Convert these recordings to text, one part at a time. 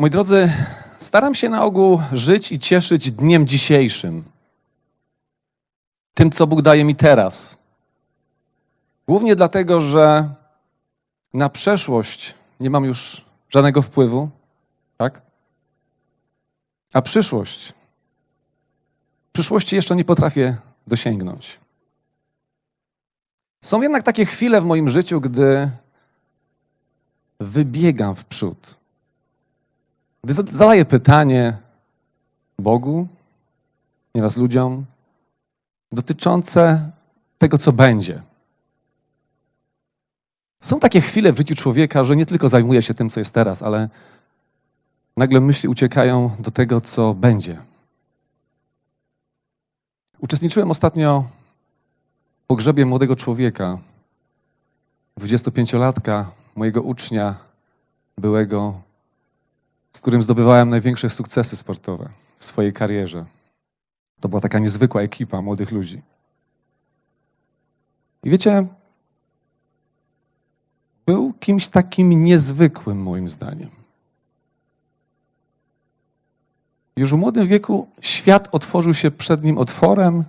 Moi drodzy, staram się na ogół żyć i cieszyć dniem dzisiejszym. Tym, co Bóg daje mi teraz. Głównie dlatego, że na przeszłość nie mam już żadnego wpływu, tak? A przyszłość, przyszłości jeszcze nie potrafię dosięgnąć. Są jednak takie chwile w moim życiu, gdy wybiegam w przód. Gdy za- zadaję pytanie Bogu, nieraz ludziom, dotyczące tego, co będzie. Są takie chwile w życiu człowieka, że nie tylko zajmuje się tym, co jest teraz, ale nagle myśli uciekają do tego, co będzie. Uczestniczyłem ostatnio w pogrzebie młodego człowieka, 25-latka, mojego ucznia byłego, z którym zdobywałem największe sukcesy sportowe w swojej karierze. To była taka niezwykła ekipa młodych ludzi. I wiecie, był kimś takim niezwykłym, moim zdaniem. Już w młodym wieku świat otworzył się przed nim otworem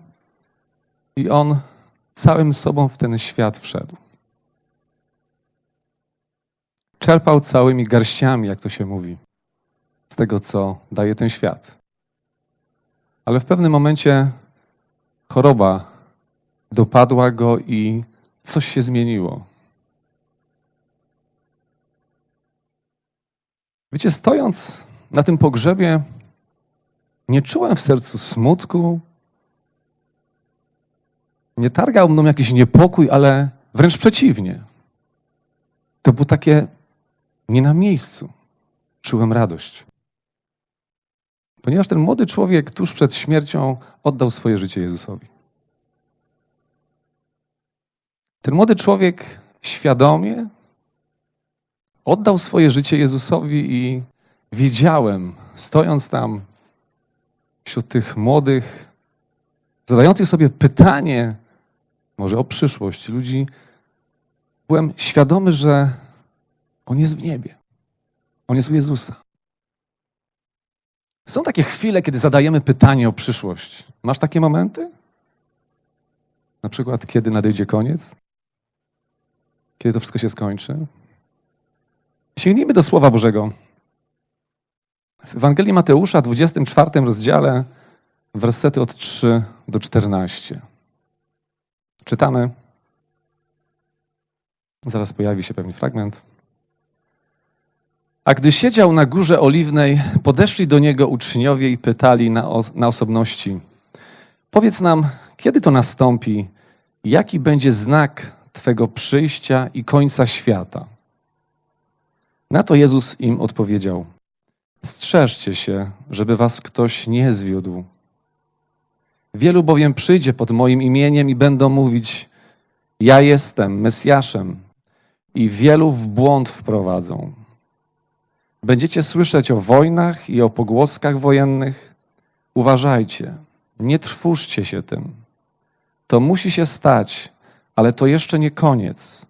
i on całym sobą w ten świat wszedł. Czerpał całymi garściami, jak to się mówi, z tego, co daje ten świat. Ale w pewnym momencie choroba dopadła go i coś się zmieniło. Wiecie, stojąc na tym pogrzebie, nie czułem w sercu smutku, nie targał mną jakiś niepokój, ale wręcz przeciwnie. To było takie nie na miejscu. Czułem radość. Ponieważ ten młody człowiek tuż przed śmiercią oddał swoje życie Jezusowi. Ten młody człowiek świadomie oddał swoje życie Jezusowi i wiedziałem, stojąc tam wśród tych młodych, zadających sobie pytanie, może o przyszłość ludzi, byłem świadomy, że On jest w niebie. On jest u Jezusa. Są takie chwile, kiedy zadajemy pytanie o przyszłość. Masz takie momenty? Na przykład, kiedy nadejdzie koniec? Kiedy to wszystko się skończy? Sięgnijmy do Słowa Bożego. W Ewangelii Mateusza, 24 rozdziale, wersety od 3 do 14. Czytamy. Zaraz pojawi się pewien fragment. A gdy siedział na górze oliwnej, podeszli do niego uczniowie i pytali na, na osobności: Powiedz nam, kiedy to nastąpi, jaki będzie znak Twego przyjścia i końca świata? Na to Jezus im odpowiedział: Strzeżcie się, żeby was ktoś nie zwiódł. Wielu bowiem przyjdzie pod moim imieniem i będą mówić: Ja jestem Mesjaszem, i wielu w błąd wprowadzą. Będziecie słyszeć o wojnach i o pogłoskach wojennych. Uważajcie, nie trwóżcie się tym. To musi się stać, ale to jeszcze nie koniec.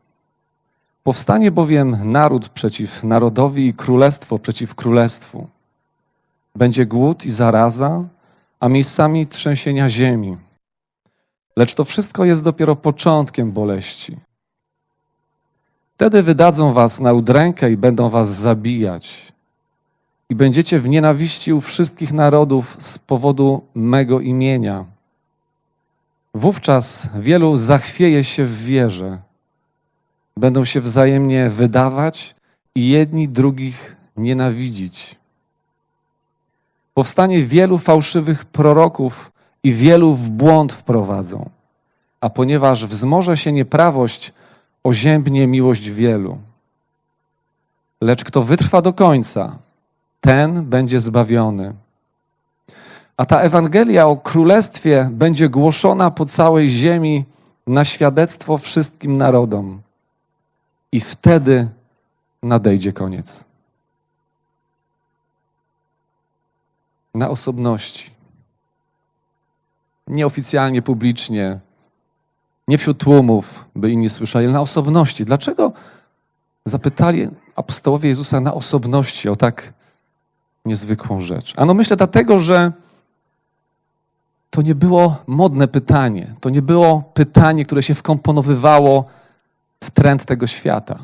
Powstanie bowiem naród przeciw narodowi i królestwo przeciw królestwu. Będzie głód i zaraza, a miejscami trzęsienia ziemi. Lecz to wszystko jest dopiero początkiem boleści. Wtedy wydadzą was na udrękę i będą was zabijać. I będziecie w nienawiści u wszystkich narodów z powodu mego imienia. Wówczas wielu zachwieje się w wierze będą się wzajemnie wydawać i jedni drugich nienawidzić. Powstanie wielu fałszywych proroków i wielu w błąd wprowadzą. A ponieważ wzmoże się nieprawość, oziębnie miłość wielu. Lecz kto wytrwa do końca, ten będzie zbawiony. A ta Ewangelia o Królestwie będzie głoszona po całej ziemi na świadectwo wszystkim narodom. I wtedy nadejdzie koniec. Na osobności. Nieoficjalnie, publicznie, nie wśród tłumów, by inni słyszeli, ale na osobności. Dlaczego zapytali apostołowie Jezusa na osobności o tak niezwykłą rzecz. Ano myślę dlatego, że to nie było modne pytanie. To nie było pytanie, które się wkomponowywało w trend tego świata.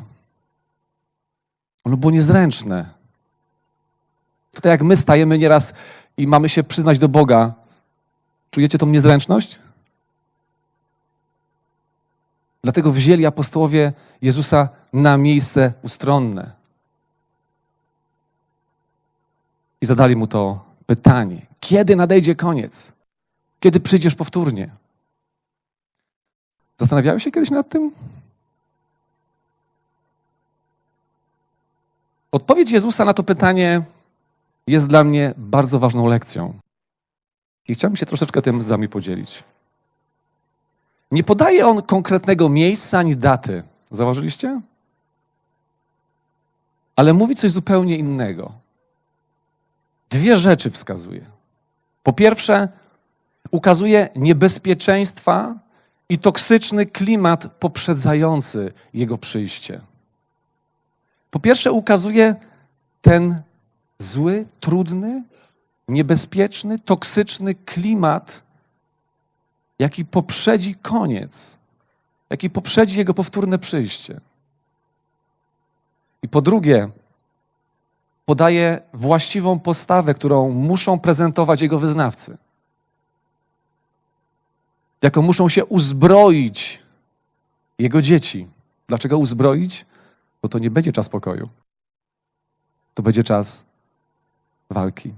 Ono było niezręczne. To tak jak my stajemy nieraz i mamy się przyznać do Boga. Czujecie tą niezręczność? Dlatego wzięli apostołowie Jezusa na miejsce ustronne. I zadali mu to pytanie: kiedy nadejdzie koniec? Kiedy przyjdziesz powtórnie? Zastanawiałeś się kiedyś nad tym? Odpowiedź Jezusa na to pytanie jest dla mnie bardzo ważną lekcją. I chciałbym się troszeczkę tym z Wami podzielić. Nie podaje on konkretnego miejsca ani daty. Zauważyliście? Ale mówi coś zupełnie innego. Dwie rzeczy wskazuje. Po pierwsze, ukazuje niebezpieczeństwa i toksyczny klimat poprzedzający jego przyjście. Po pierwsze, ukazuje ten zły, trudny, niebezpieczny, toksyczny klimat, jaki poprzedzi koniec, jaki poprzedzi jego powtórne przyjście. I po drugie, podaje właściwą postawę, którą muszą prezentować jego wyznawcy. Jaką muszą się uzbroić jego dzieci. Dlaczego uzbroić? Bo to nie będzie czas pokoju. To będzie czas walki.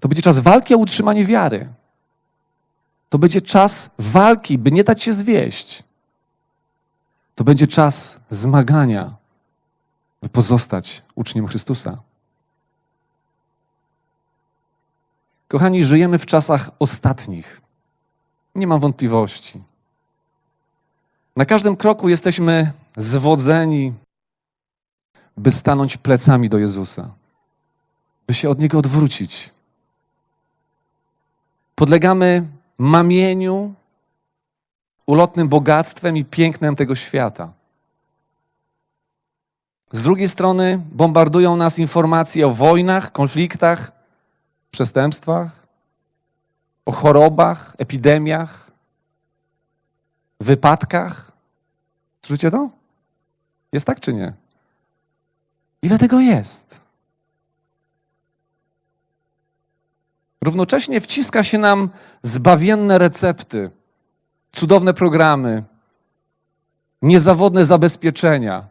To będzie czas walki o utrzymanie wiary. To będzie czas walki, by nie dać się zwieść. To będzie czas zmagania, by pozostać uczniem Chrystusa. Kochani, żyjemy w czasach ostatnich. Nie mam wątpliwości. Na każdym kroku jesteśmy zwodzeni, by stanąć plecami do Jezusa, by się od Niego odwrócić. Podlegamy mamieniu, ulotnym bogactwem i pięknem tego świata. Z drugiej strony bombardują nas informacje o wojnach, konfliktach, przestępstwach, o chorobach, epidemiach, wypadkach. Słyszycie to? Jest tak czy nie? Ile tego jest? Równocześnie wciska się nam zbawienne recepty, cudowne programy, niezawodne zabezpieczenia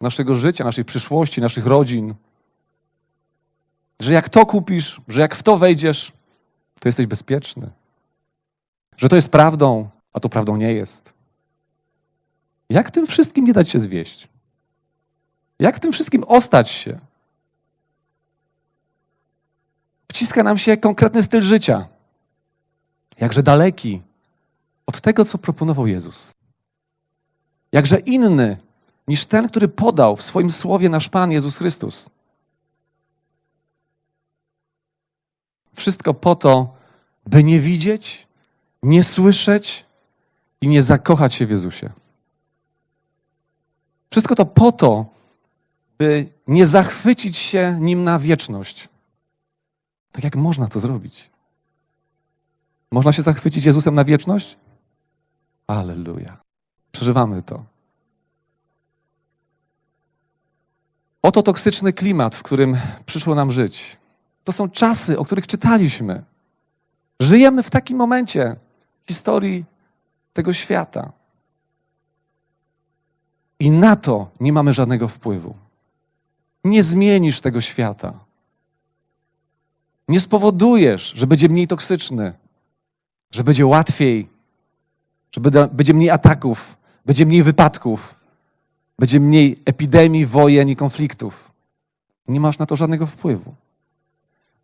naszego życia, naszej przyszłości, naszych rodzin. Że jak to kupisz, że jak w to wejdziesz, to jesteś bezpieczny. Że to jest prawdą, a to prawdą nie jest. Jak tym wszystkim nie dać się zwieść? Jak tym wszystkim ostać się? Wciska nam się konkretny styl życia, jakże daleki od tego, co proponował Jezus. Jakże inny niż ten, który podał w swoim słowie nasz Pan Jezus Chrystus. Wszystko po to, by nie widzieć, nie słyszeć i nie zakochać się w Jezusie. Wszystko to po to, by nie zachwycić się nim na wieczność. Tak jak można to zrobić? Można się zachwycić Jezusem na wieczność? Aleluja. Przeżywamy to. Oto toksyczny klimat, w którym przyszło nam żyć. To są czasy, o których czytaliśmy. Żyjemy w takim momencie historii tego świata. I na to nie mamy żadnego wpływu. Nie zmienisz tego świata. Nie spowodujesz, że będzie mniej toksyczny, że będzie łatwiej, że będzie mniej ataków, będzie mniej wypadków, będzie mniej epidemii, wojen i konfliktów. Nie masz na to żadnego wpływu.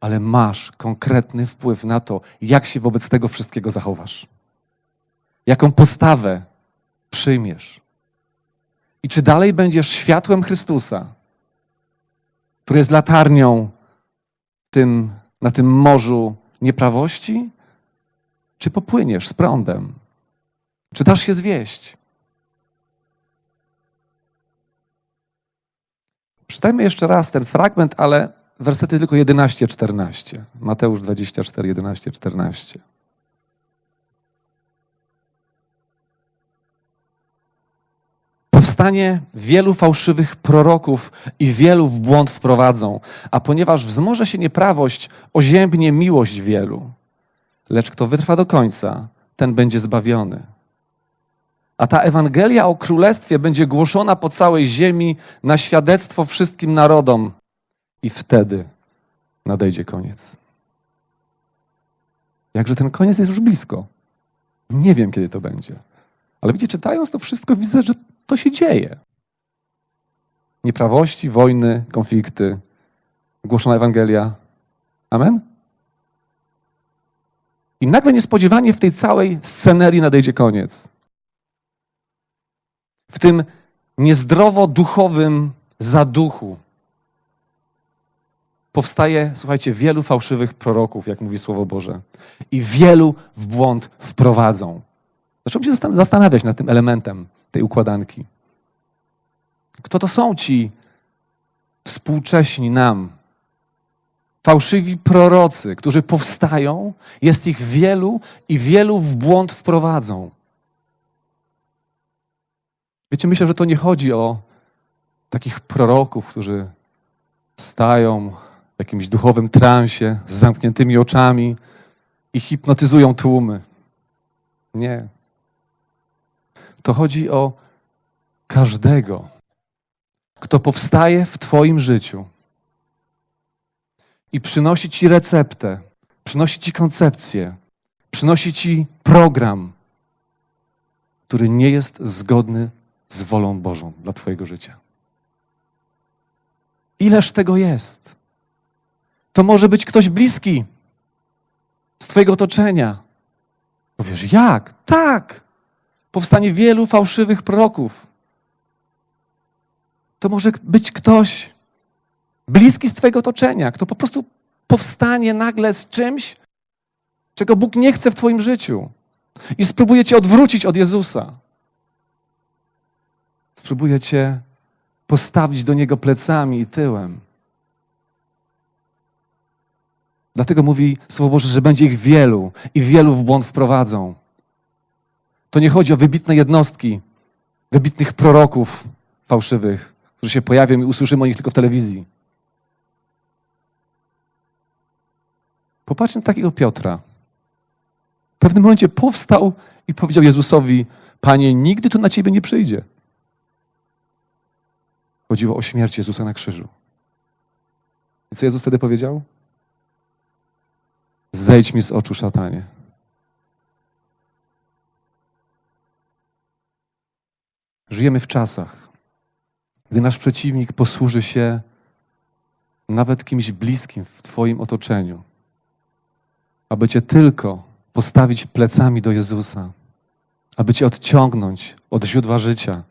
Ale masz konkretny wpływ na to, jak się wobec tego wszystkiego zachowasz. Jaką postawę przyjmiesz. I czy dalej będziesz światłem Chrystusa, który jest latarnią tym, na tym morzu nieprawości? Czy popłyniesz z prądem? Czy dasz się zwieść? Przeczytajmy jeszcze raz ten fragment, ale wersety tylko 11-14. Mateusz 24, 11, Powstanie wielu fałszywych proroków i wielu w błąd wprowadzą, a ponieważ wzmoże się nieprawość, oziębnie miłość wielu. Lecz kto wytrwa do końca, ten będzie zbawiony. A ta Ewangelia o Królestwie będzie głoszona po całej ziemi na świadectwo wszystkim narodom. I wtedy nadejdzie koniec. Jakże ten koniec jest już blisko. Nie wiem, kiedy to będzie. Ale widzicie, czytając to wszystko, widzę, że to się dzieje. Nieprawości, wojny, konflikty, głoszona Ewangelia. Amen? I nagle niespodziewanie w tej całej scenerii nadejdzie koniec. W tym niezdrowo duchowym zaduchu powstaje, słuchajcie, wielu fałszywych proroków, jak mówi Słowo Boże, i wielu w błąd wprowadzą. Zacząłem się zastan- zastanawiać nad tym elementem tej układanki. Kto to są ci współcześni nam, fałszywi prorocy, którzy powstają, jest ich wielu i wielu w błąd wprowadzą. Wiecie, myślę, że to nie chodzi o takich proroków, którzy stają w jakimś duchowym transie z zamkniętymi oczami i hipnotyzują tłumy. Nie. To chodzi o każdego, kto powstaje w Twoim życiu i przynosi Ci receptę, przynosi Ci koncepcję, przynosi Ci program, który nie jest zgodny z wolą Bożą dla Twojego życia. Ileż tego jest? To może być ktoś bliski z Twojego otoczenia. Powiesz, jak? Tak! Powstanie wielu fałszywych proroków. To może być ktoś bliski z Twojego otoczenia, kto po prostu powstanie nagle z czymś, czego Bóg nie chce w Twoim życiu i spróbuje Cię odwrócić od Jezusa. Spróbuje Cię postawić do Niego plecami i tyłem. Dlatego mówi Słowo Boże, że będzie ich wielu i wielu w błąd wprowadzą. To nie chodzi o wybitne jednostki, wybitnych proroków fałszywych, którzy się pojawią i usłyszymy o nich tylko w telewizji. Popatrzcie na takiego Piotra. W pewnym momencie powstał i powiedział Jezusowi: Panie, nigdy to na ciebie nie przyjdzie. Chodziło o śmierć Jezusa na krzyżu. I co Jezus wtedy powiedział? Zejdź mi z oczu, szatanie. Żyjemy w czasach, gdy nasz przeciwnik posłuży się nawet kimś bliskim w Twoim otoczeniu, aby Cię tylko postawić plecami do Jezusa, aby Cię odciągnąć od źródła życia,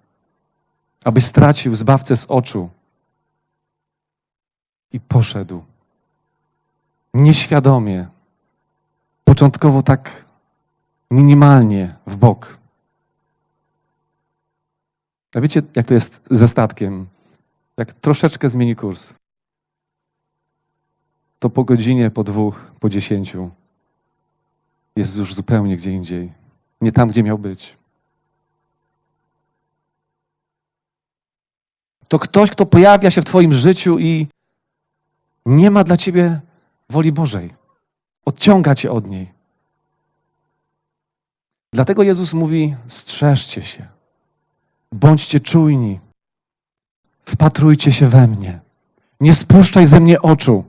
aby stracił zbawcę z oczu i poszedł nieświadomie, początkowo tak minimalnie w bok. A wiecie, jak to jest ze statkiem? Jak troszeczkę zmieni kurs, to po godzinie, po dwóch, po dziesięciu jest już zupełnie gdzie indziej. Nie tam, gdzie miał być. To ktoś, kto pojawia się w Twoim życiu i nie ma dla Ciebie woli Bożej. Odciąga Cię od niej. Dlatego Jezus mówi: strzeżcie się, bądźcie czujni, wpatrujcie się we mnie, nie spuszczaj ze mnie oczu.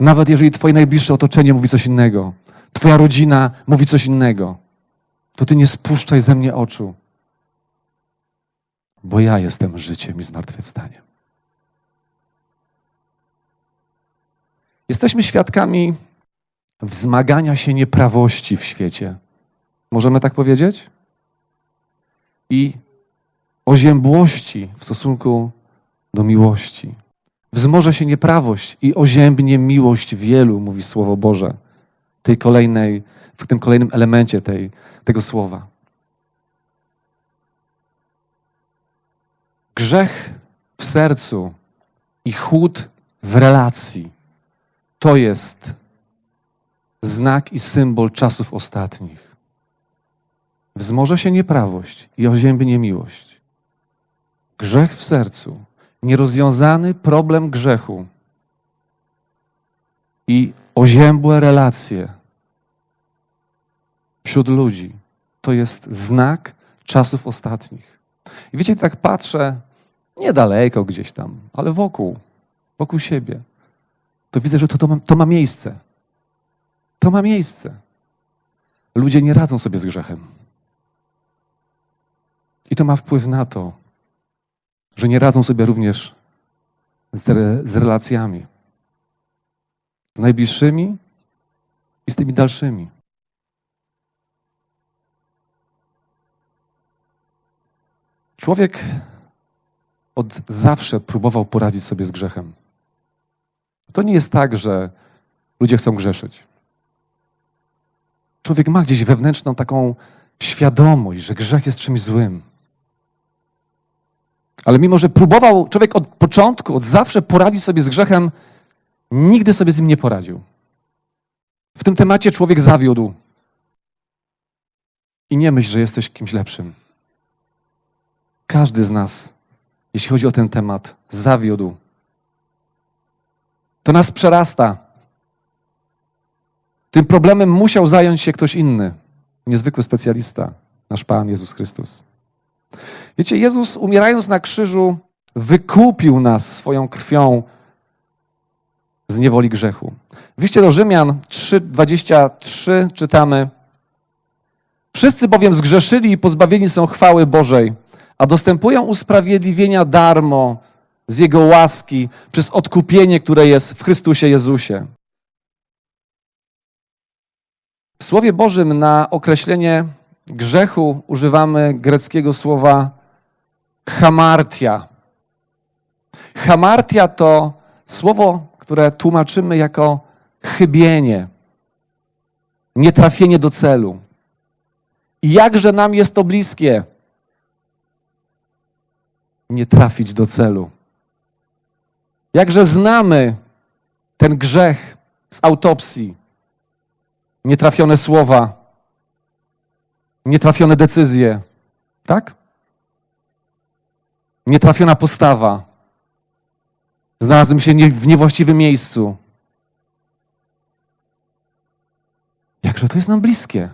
Nawet jeżeli Twoje najbliższe otoczenie mówi coś innego, Twoja rodzina mówi coś innego, to Ty nie spuszczaj ze mnie oczu, bo ja jestem życiem i zmartwychwstaniem. Jesteśmy świadkami wzmagania się nieprawości w świecie. Możemy tak powiedzieć? I oziębłości w stosunku do miłości. Wzmoże się nieprawość i oziębnie miłość wielu, mówi Słowo Boże, tej kolejnej, w tym kolejnym elemencie tej, tego słowa. Grzech w sercu i chłód w relacji. To jest znak i symbol czasów ostatnich. Wzmoże się nieprawość i oziębnie miłość. Grzech w sercu, nierozwiązany problem grzechu i oziębłe relacje wśród ludzi to jest znak czasów ostatnich. I wiecie, tak patrzę, niedaleko gdzieś tam, ale wokół, wokół siebie, to widzę, że to, to, ma, to ma miejsce. To ma miejsce. Ludzie nie radzą sobie z grzechem. I to ma wpływ na to, że nie radzą sobie również z, re, z relacjami. Z najbliższymi i z tymi dalszymi. Człowiek od zawsze próbował poradzić sobie z grzechem. To nie jest tak, że ludzie chcą grzeszyć. Człowiek ma gdzieś wewnętrzną taką świadomość, że grzech jest czymś złym. Ale mimo, że próbował człowiek od początku, od zawsze poradzić sobie z grzechem, nigdy sobie z nim nie poradził. W tym temacie człowiek zawiódł. I nie myśl, że jesteś kimś lepszym. Każdy z nas, jeśli chodzi o ten temat, zawiódł. To nas przerasta. Tym problemem musiał zająć się ktoś inny, niezwykły specjalista, nasz Pan Jezus Chrystus. Wiecie, Jezus umierając na krzyżu wykupił nas swoją krwią z niewoli grzechu. W liście do Rzymian 3:23 czytamy: Wszyscy bowiem zgrzeszyli i pozbawieni są chwały Bożej, a dostępują usprawiedliwienia darmo z Jego łaski przez odkupienie, które jest w Chrystusie Jezusie. W Słowie Bożym na określenie grzechu używamy greckiego słowa hamartia. Hamartia to słowo, które tłumaczymy jako chybienie, nietrafienie do celu. I jakże nam jest to bliskie nie trafić do celu. Jakże znamy ten grzech z autopsji, nietrafione słowa, nietrafione decyzje, tak? Nietrafiona postawa. Znalazłem się nie- w niewłaściwym miejscu. Jakże to jest nam bliskie.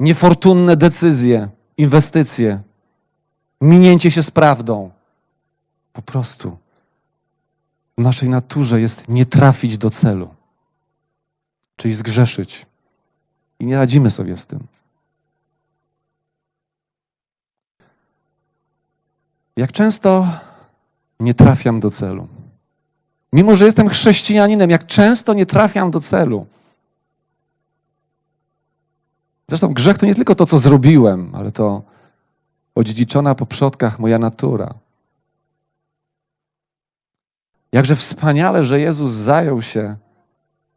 Niefortunne decyzje, inwestycje, minięcie się z prawdą. Po prostu w naszej naturze jest nie trafić do celu, czyli zgrzeszyć. I nie radzimy sobie z tym. Jak często nie trafiam do celu. Mimo, że jestem chrześcijaninem, jak często nie trafiam do celu. Zresztą grzech to nie tylko to, co zrobiłem, ale to odziedziczona po przodkach moja natura. Jakże wspaniale, że Jezus zajął się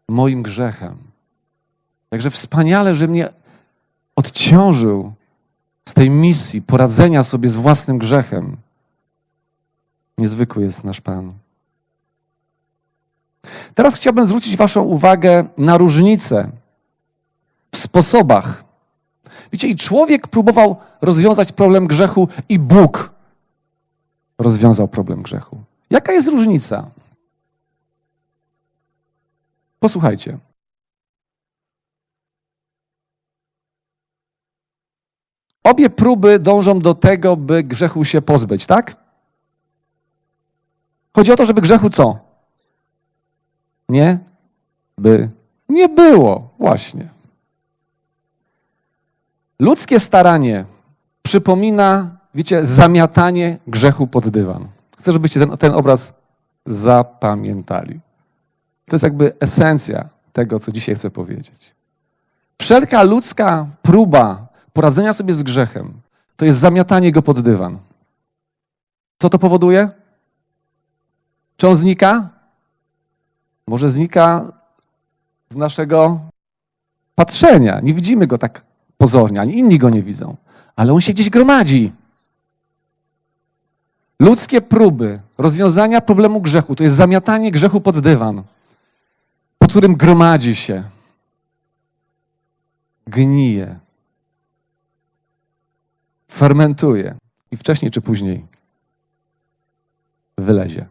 moim grzechem. Jakże wspaniale, że mnie odciążył z tej misji poradzenia sobie z własnym grzechem. Niezwykły jest nasz Pan. Teraz chciałbym zwrócić Waszą uwagę na różnicę w sposobach. Wiecie, i człowiek próbował rozwiązać problem grzechu, i Bóg rozwiązał problem grzechu. Jaka jest różnica? Posłuchajcie. Obie próby dążą do tego, by grzechu się pozbyć, tak? Chodzi o to, żeby grzechu co? Nie? By nie było, właśnie. Ludzkie staranie przypomina, wiecie, zamiatanie grzechu pod dywan. Chcę, żebyście ten, ten obraz zapamiętali. To jest jakby esencja tego, co dzisiaj chcę powiedzieć. Wszelka ludzka próba poradzenia sobie z grzechem to jest zamiatanie go pod dywan. Co to powoduje? Czy on znika? Może znika z naszego patrzenia. Nie widzimy go tak pozornie, ani inni go nie widzą, ale on się gdzieś gromadzi. Ludzkie próby rozwiązania problemu grzechu to jest zamiatanie grzechu pod dywan, pod którym gromadzi się, gnije, fermentuje i wcześniej czy później wylezie.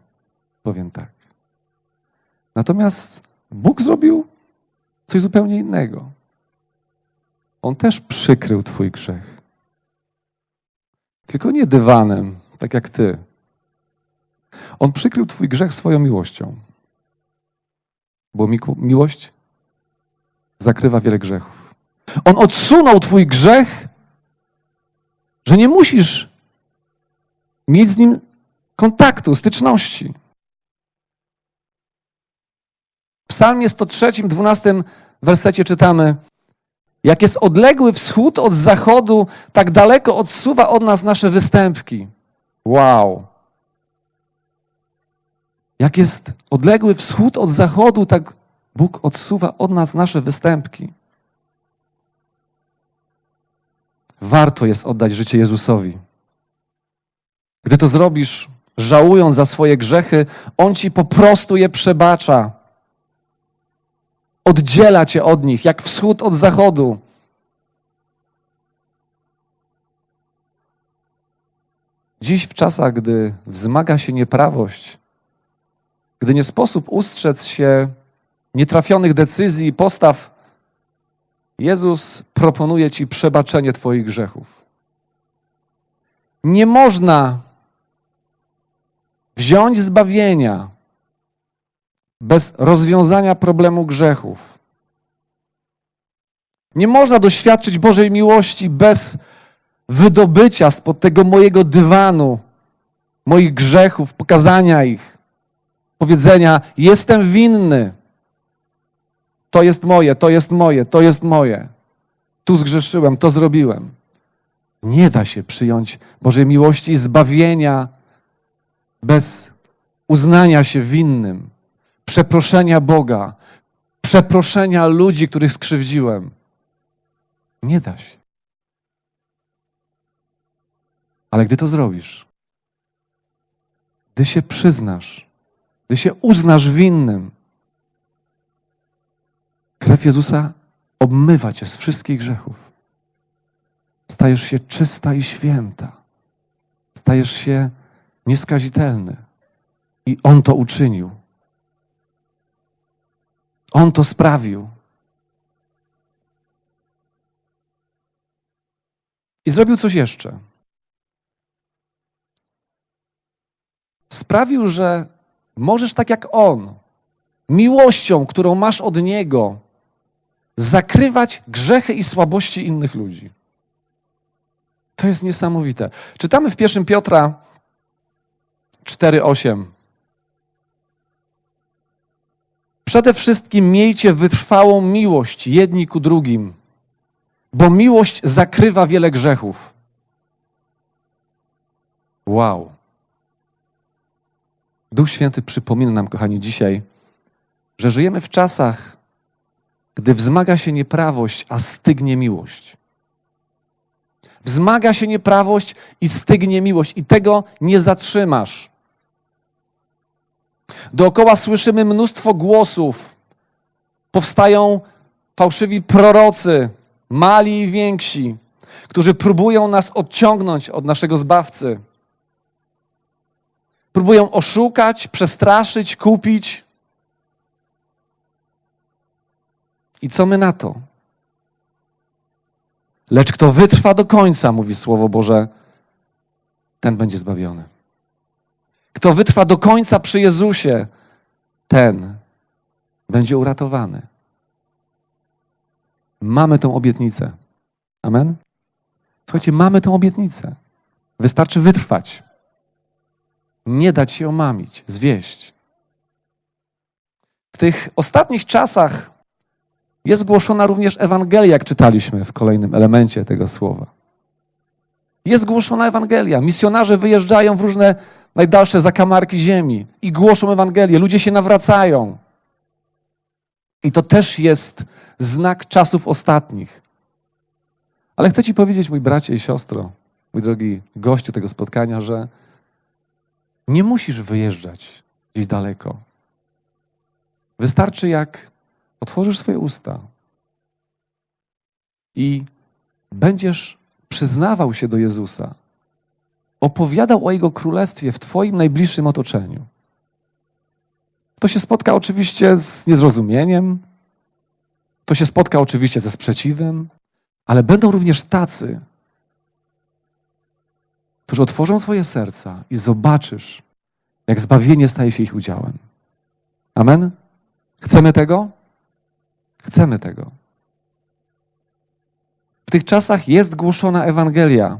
Powiem tak. Natomiast Bóg zrobił coś zupełnie innego. On też przykrył Twój grzech. Tylko nie dywanem, tak jak Ty. On przykrył Twój grzech swoją miłością. Bo miłość zakrywa wiele grzechów. On odsunął Twój grzech, że nie musisz mieć z nim kontaktu, styczności. W Psalmie 103, 12 wersecie czytamy: Jak jest odległy wschód od zachodu, tak daleko odsuwa od nas nasze występki. Wow. Jak jest odległy wschód od zachodu, tak Bóg odsuwa od nas nasze występki. Warto jest oddać życie Jezusowi. Gdy to zrobisz, żałując za swoje grzechy, On ci po prostu je przebacza. Oddziela cię od nich, jak wschód od zachodu. Dziś, w czasach, gdy wzmaga się nieprawość, gdy nie sposób ustrzec się nietrafionych decyzji i postaw, Jezus proponuje ci przebaczenie Twoich grzechów. Nie można wziąć zbawienia bez rozwiązania problemu grzechów. Nie można doświadczyć Bożej miłości bez wydobycia spod tego mojego dywanu moich grzechów, pokazania ich, powiedzenia: Jestem winny. To jest moje, to jest moje, to jest moje. Tu zgrzeszyłem, to zrobiłem. Nie da się przyjąć Bożej miłości i zbawienia bez uznania się winnym, przeproszenia Boga, przeproszenia ludzi, których skrzywdziłem. Nie da się. Ale gdy to zrobisz, gdy się przyznasz, gdy się uznasz winnym, krew Jezusa obmywa cię z wszystkich grzechów. Stajesz się czysta i święta. Stajesz się nieskazitelny. I On to uczynił. On to sprawił. I zrobił coś jeszcze. Sprawił, że możesz tak jak On, miłością, którą masz od Niego, zakrywać grzechy i słabości innych ludzi. To jest niesamowite. Czytamy w 1 Piotra 4:8. Przede wszystkim miejcie wytrwałą miłość jedni ku drugim, bo miłość zakrywa wiele grzechów. Wow. Duch Święty przypomina nam, kochani, dzisiaj, że żyjemy w czasach, gdy wzmaga się nieprawość, a stygnie miłość. Wzmaga się nieprawość i stygnie miłość, i tego nie zatrzymasz. Dookoła słyszymy mnóstwo głosów. Powstają fałszywi prorocy, mali i więksi, którzy próbują nas odciągnąć od naszego zbawcy. Próbują oszukać, przestraszyć, kupić. I co my na to? Lecz kto wytrwa do końca, mówi Słowo Boże, ten będzie zbawiony. Kto wytrwa do końca przy Jezusie, ten będzie uratowany. Mamy tą obietnicę. Amen? Słuchajcie, mamy tą obietnicę. Wystarczy wytrwać. Nie dać się omamić, zwieść. W tych ostatnich czasach jest głoszona również Ewangelia, jak czytaliśmy w kolejnym elemencie tego słowa. Jest głoszona Ewangelia. Misjonarze wyjeżdżają w różne najdalsze zakamarki ziemi i głoszą Ewangelię. Ludzie się nawracają. I to też jest znak czasów ostatnich. Ale chcę Ci powiedzieć, mój bracie i siostro, mój drogi gościu tego spotkania, że Nie musisz wyjeżdżać gdzieś daleko. Wystarczy, jak otworzysz swoje usta i będziesz przyznawał się do Jezusa, opowiadał o Jego królestwie w Twoim najbliższym otoczeniu. To się spotka oczywiście z niezrozumieniem, to się spotka oczywiście ze sprzeciwem, ale będą również tacy, którzy otworzą swoje serca i zobaczysz, jak zbawienie staje się ich udziałem. Amen? Chcemy tego? Chcemy tego. W tych czasach jest głoszona Ewangelia.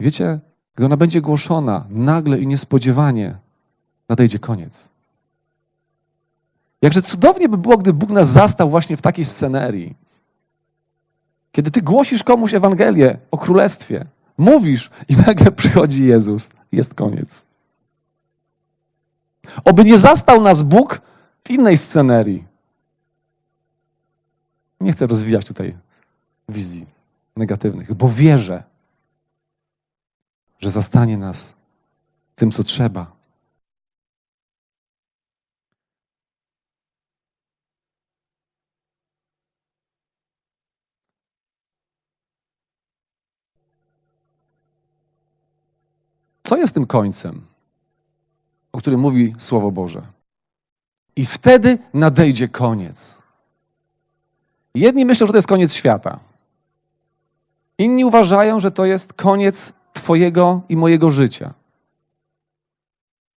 Wiecie, gdy ona będzie głoszona nagle i niespodziewanie, nadejdzie koniec. Jakże cudownie by było, gdy Bóg nas zastał właśnie w takiej scenerii. Kiedy ty głosisz komuś Ewangelię o królestwie, mówisz i nagle przychodzi Jezus. Jest koniec. Oby nie zastał nas Bóg w innej scenerii. Nie chcę rozwijać tutaj wizji negatywnych, bo wierzę, że zastanie nas tym, co trzeba. Co jest tym końcem, o którym mówi Słowo Boże? I wtedy nadejdzie koniec. Jedni myślą, że to jest koniec świata. Inni uważają, że to jest koniec Twojego i mojego życia.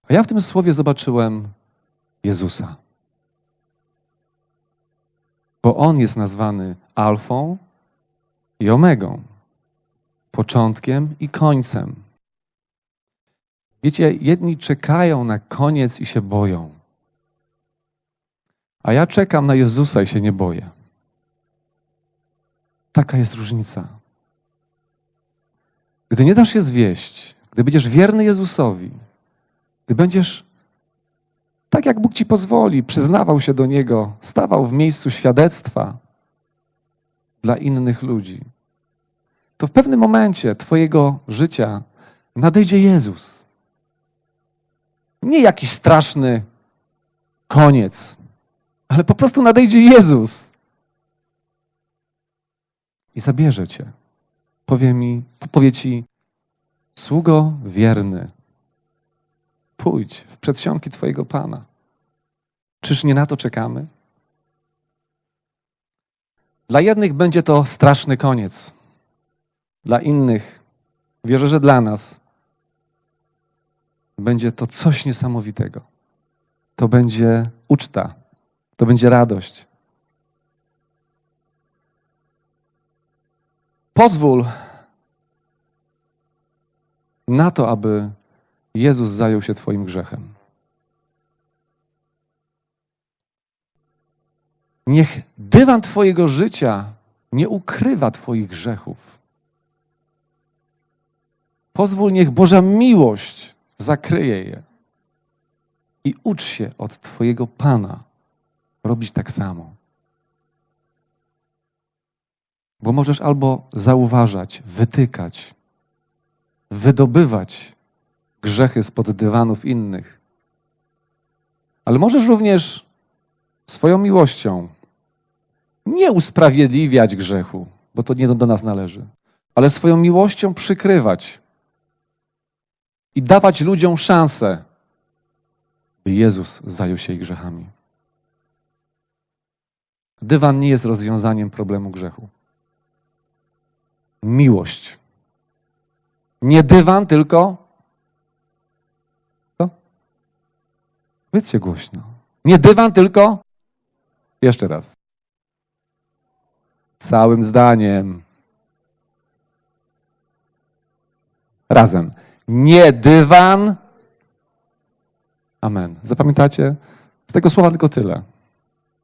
A ja w tym słowie zobaczyłem Jezusa. Bo On jest nazwany Alfą i Omegą, początkiem i końcem. Wiecie, jedni czekają na koniec i się boją. A ja czekam na Jezusa i się nie boję. Taka jest różnica. Gdy nie dasz się zwieść, gdy będziesz wierny Jezusowi, gdy będziesz tak, jak Bóg ci pozwoli, przyznawał się do Niego, stawał w miejscu świadectwa dla innych ludzi, to w pewnym momencie Twojego życia nadejdzie Jezus. Nie jakiś straszny koniec, ale po prostu nadejdzie Jezus i zabierze cię. Powie mi, powie ci, sługo wierny, pójdź w przedsionki Twojego Pana. Czyż nie na to czekamy? Dla jednych będzie to straszny koniec. Dla innych, wierzę, że dla nas, będzie to coś niesamowitego. To będzie uczta, to będzie radość. Pozwól na to, aby Jezus zajął się Twoim grzechem. Niech dywan Twojego życia nie ukrywa Twoich grzechów. Pozwól, niech Boża miłość zakryje je. I ucz się od Twojego Pana robić tak samo. Bo możesz albo zauważać, wytykać, wydobywać grzechy spod dywanów innych, ale możesz również swoją miłością nie usprawiedliwiać grzechu, bo to nie do nas należy, ale swoją miłością przykrywać i dawać ludziom szansę, by Jezus zajął się ich grzechami. Dywan nie jest rozwiązaniem problemu grzechu. Miłość. Nie dywan, tylko. Co? Powiedzcie głośno. Nie dywan, tylko. Jeszcze raz. Całym zdaniem. Razem. Nie dywan. Amen. Zapamiętacie? Z tego słowa tylko tyle.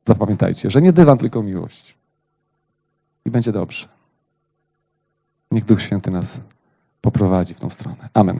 Zapamiętajcie, że nie dywan, tylko miłość. I będzie dobrze. Niech Duch Święty nas poprowadzi w tą stronę. Amen.